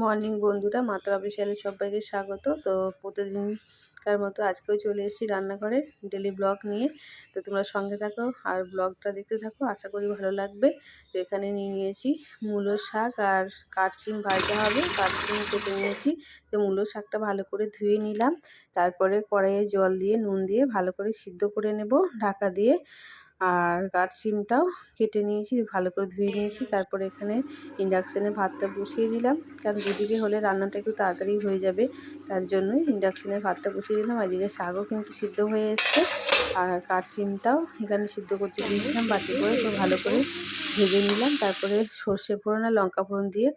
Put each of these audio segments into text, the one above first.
Morning বন্ধুরা মাত্রা অফিসিয়ালে সবাইকে স্বাগত। তো প্রতিদিনকার মতো আজকেও চলে এসেছি রান্নাঘরে ডেলি ব্লগ নিয়ে। তো তোমরা সঙ্গে থাকো আর ব্লগটা দেখতে থাকো, আশা করি ভালো লাগবে। তো এখানে নিয়ে নিয়েছি মূলো শাক আর কাঠসিম ভাজা হবে। কাঠসিম কেটে নিয়েছি, তো মূলো শাকটা ভালো করে ধুয়ে নিলাম। তারপরে কড়াইয়ে জল দিয়ে, নুন দিয়ে ভালো করে সিদ্ধ করে নেব ঢাকা দিয়ে। আর কাঠ সিমটাও কেটে নিয়েছি, ভালো করে ধুয়ে নিয়েছি। তারপরে এখানে ইন্ডাকশানে ভাতটা বসিয়ে দিলাম। কারণ দুদিকে হলে রান্নাটা একটু তাড়াতাড়ি হয়ে যাবে। তার জন্যই ইন্ডাকশানে ভাতটা বসিয়ে দিলাম। আর এদিকে শাকও কিন্তু সিদ্ধ হয়ে এসছে। আর কাঠ সিমটাও এখানে সিদ্ধ করতে দিয়েছিলাম বাটি করে তো ভালো করে ভেজে নিলাম। তারপরে সর্ষে ফোড়ন আর লঙ্কা ফোড়ন দিয়ে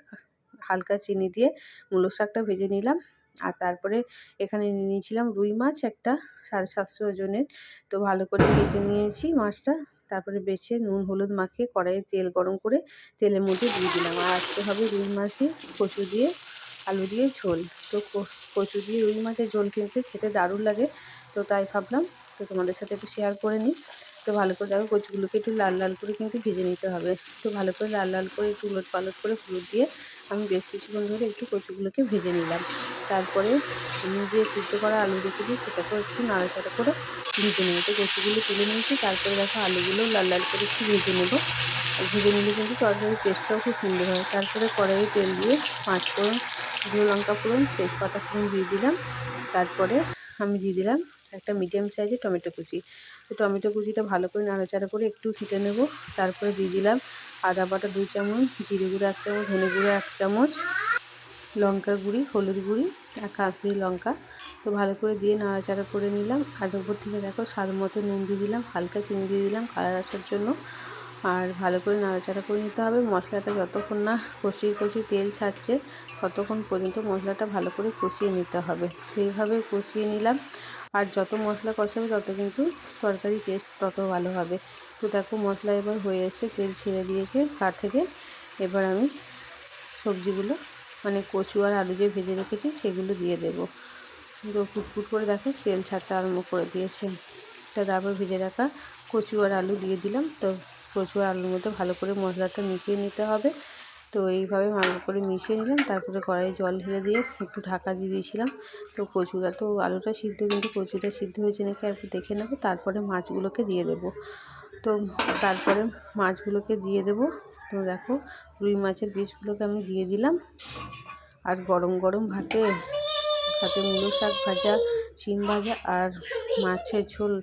হালকা চিনি দিয়ে মূলো শাকটা ভেজে নিলাম। আর তারপরে এখানে নিয়েছিলাম রুই মাছ একটা সাড়ে সাতশো ওজনের। তো ভালো করে কেটে নিয়েছি মাছটা, তারপরে বেছে নুন, হলুদ মাখিয়ে কড়াইয়ে তেল গরম করে তেলের মধ্যে দিয়ে দিলাম। আর আজকে হবে রুই মাছের কচু দিয়ে আলু দিয়ে ঝোল। তো কচু দিয়ে রুই মাছের ঝোল কিনতে খেতে দারুণ লাগে। তো তাই ভাবলাম তো তোমাদের সাথে একটু শেয়ার করে নিই। তো ভালো করে দেখো কচুগুলোকে একটু লাল লাল করে কিন্তু ভেজে নিতে হবে। তো ভালো করে লাল লাল করে একটু উলট পালট করে হলুদ দিয়ে আমি বেশ কিছুক্ষণ ধরে একটু কচুগুলোকে ভেজে নিলাম। তারপরে আমি যে সিদ্ধ করা আলু রেখেছি সেটাকেও একটু নাড়াচাড়া করে ভেজে নেব। তো কচুগুলো তুলে নিয়েছি, তারপরে দেখো আলুগুলো লাল লাল করে একটু ভেজে নেব। আর ভেজে নিলে কিন্তু তরকারির টেস্টটাও খুব সুন্দর হয়। তারপরে কড়াইয়ে তেল দিয়ে পাঁচ ফোড়ন ধুয়ে লঙ্কা ফোড়ন, তেজপাতা ফোড়ন দিয়ে দিলাম। তারপরে আমি দিয়ে দিলাম একটা মিডিয়াম সাইজের টমেটো কুচি। তো টমেটো কুচিটা ভালো করে নাড়াচাড়া করে একটু ফিটে নেব। তারপরে দিয়ে দিলাম আদা বাটা দুই চামচ, জিরে গুঁড়ো এক চামচ, ধনে গুঁড়ো এক চামচ লঙ্কা গুঁড়ি, হলুদ গুঁড়ি, আর কাশ্মীরি লঙ্কা। তো ভালো করে দিয়ে নাড়াচাড়া করে নিলাম। আর উপর থেকে দেখো স্বাদ মতো নুন দিয়ে দিলাম, হালকা চিনি দিয়ে দিলাম কালার আসার জন্য। আর ভালো করে নাড়াচাড়া করে নিতে হবে। মশলাটা যতক্ষণ না কষিয়ে কষিয়ে তেল ছাড়ছে, ততক্ষণ পর্যন্ত মশলাটা ভালো করে কষিয়ে নিতে হবে। সেইভাবে কষিয়ে নিলাম। আর যত মশলা কষাবে তত কিন্তু তরকারি টেস্ট তত ভালো হবে। তো দেখো মশলা এবার হয়ে এসছে, তেল ছেড়ে দিয়েছে। তার থেকে? এবার আমি সবজিগুলো মানে কচু আর আলু যে ভেজে রেখেছি সেগুলো দিয়ে দেবো। তো ফুটফুট করে দেখো, তেল ছাড়তে আরম্ভ করে দিয়েছে। তা তারপর ভেজে রাখা কচু আর আলু দিয়ে দিলাম। তো কচু আর আলুর মধ্যে ভালো করে মশলাটা মিশিয়ে নিতে হবে। তো এইভাবে ভালো করে মিশিয়ে নিলাম। তারপরে কড়াইয়ে জল ঢেলে দিয়ে একটু ঢাকা দিয়ে দিয়েছিলাম। তো কচুরা তো, আলুটা সিদ্ধ, কিন্তু কচুটা সিদ্ধ হয়েছে নাকি আর দেখে নেব। তারপরে মাছগুলোকে দিয়ে দেবো। তো তারপরে মাছগুলোকে দিয়ে দেবো। তো দেখো রুই মাছের পিসগুলোকে আমি দিয়ে দিলাম। আর গরম গরম ভাতে ভাতে মূলো শাক ভাজা, শিম ভাজা আর মাছের ঝোল,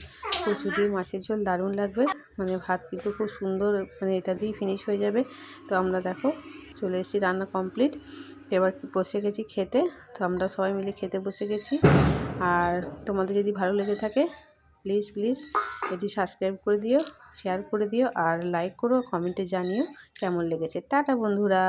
কচু দিয়ে মাছের ঝোল দারুণ লাগবে। মানে ভাত কিন্তু খুব সুন্দর মানে এটা দিয়েই ফিনিশ হয়ে যাবে। তো আমরা দেখো, চলে এসেছি রান্না কমপ্লিট এবার বসে গেছি খেতে? তো আমরা সবাই মিলে খেতে বসে গেছি। আর তোমাদের যদি ভালো লেগে থাকে প্লিজ প্লিজ এটি সাবস্ক্রাইব করে দিও শেয়ার করে দিও আর লাইক করো কমেন্টে জানিও কেমন লেগেছে। টাটা বন্ধুরা!